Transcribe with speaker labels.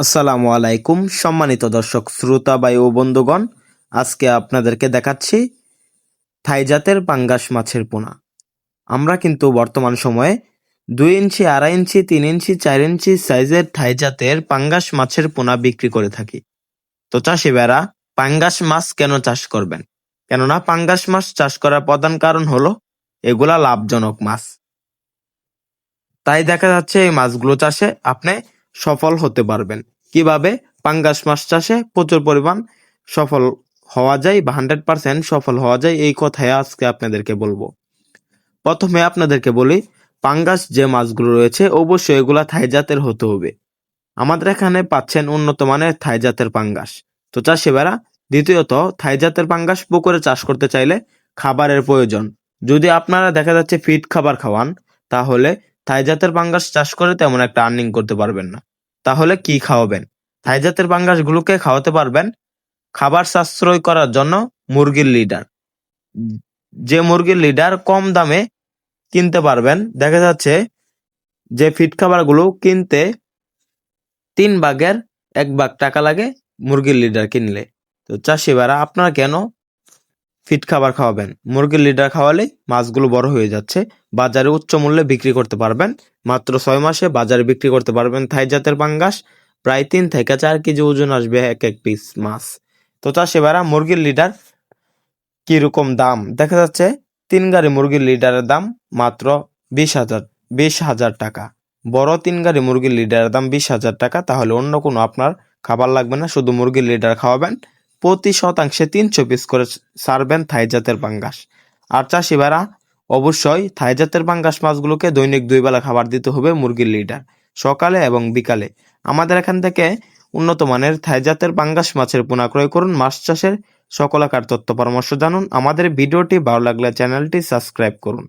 Speaker 1: আসসালামু আলাইকুম, সম্মানিত দর্শক শ্রোতা বাই ও বন্ধুগণ। আজকে আপনাদেরকে দেখাচ্ছি থাই জাতের পাঙ্গাস মাছের পোনা। আমরা কিন্তু বর্তমান সময়ে দুই ইঞ্চি, আড়াই ইঞ্চি, তিন ইঞ্চি, চার ইঞ্চি সাইজের থাই জাতের পাঙ্গাস মাছের পোনা বিক্রি করে থাকি। তো চাষি বেড়া পাঙ্গাস মাছ কেন চাষ করবেন? কেননা পাঙ্গাস মাছ চাষ করার প্রধান কারণ হলো এগুলা লাভজনক মাছ। তাই দেখা যাচ্ছে এই মাছগুলো চাষে আপনি সফল হতে পারবেন। কীভাবে? পাঙ্গাস মাছ চাষে প্রচুর পরিমাণ সফল হওয়া যায় বা হান্ড্রেড পার্সেন্ট সফল হওয়া যায় এই কথাই আজকে আপনাদেরকে বলব। প্রথমে আপনাদেরকে বলি, পাঙ্গাস যে মাছগুলো রয়েছে অবশ্যই এগুলা থাই জাতের হতে হবে। আমাদের এখানে পাচ্ছেন উন্নত মানের থাই জাতের পাঙ্গাস। তো চাষি বেড়া দ্বিতীয়ত, থাই জাতের পাঙ্গাস পুকুরে চাষ করতে চাইলে খাবারের প্রয়োজন। যদি আপনারা দেখা যাচ্ছে ফিট খাবার খাওয়ান, তাহলে থাই জাতের পাঙ্গাস চাষ করে তেমন একটা আর্নিং করতে পারবেন না। তাহলে কি খাওয়াবেন? থাই জাতের পাঙ্গাসগুলোকে খাওয়াতে পারবেন খাবার সাশ্রয় করার জন্য মুরগির লিডার। যে মুরগির লিডার কম দামে কিনতে পারবেন। দেখা যাচ্ছে যে ফিট খাবারগুলো কিনতে তিন ভাগের এক ভাগ টাকা লাগে মুরগির লিডার কিনলে। তো চাষি চাষিবারা আপনারা কেন ফিট খাবার খাওয়াবেন। মুরগির লিডার খাওয়ালে মাছগুলো বড় হয়ে যাচ্ছে। বাজারে উচ্চ মূল্যে বিক্রি করতে পারবেন। মাত্র ছয় মাসে বাজারে বিক্রি করতে পারবেন থাই জাতের পাঙ্গাস। প্রায় তিন থেকে চার কেজি ওজন আসবে এক এক পিস মাছ। তো চাষিবারা মুরগির লিডার কীরকম দাম? দেখা যাচ্ছে তিন গাড়ি মুরগির লিডারের দাম মাত্র বিশ হাজার বিশ হাজার টাকা। বড় তিন গাড়ি মুরগির লিডারের দাম বিশ হাজার টাকা, তাহলে অন্য কোনো আপনার খাবার লাগবে না। শুধু মুরগির লিডার খাওয়াবেন। প্রতি শতাংশে তিনশো পিস করে সারবেন থাই জাতের পাঙ্গাস আর চাষিবারা অবশ্যই থাই জাতের পাঙ্গাস মাছগুলোকে দৈনিক দুই বেলা খাবার দিতে হবে মুরগির লিডার, সকালে এবং বিকালে। আমাদের এখান থেকে উন্নত মানের থাই জাতের পাঙ্গাস মাছের পোনা ক্রয় করুন, মাছ চাষের সকল আকার তথ্য পরামর্শ জানুন। আমাদের ভিডিওটি ভালো লাগলে চ্যানেলটি সাবস্ক্রাইব করুন।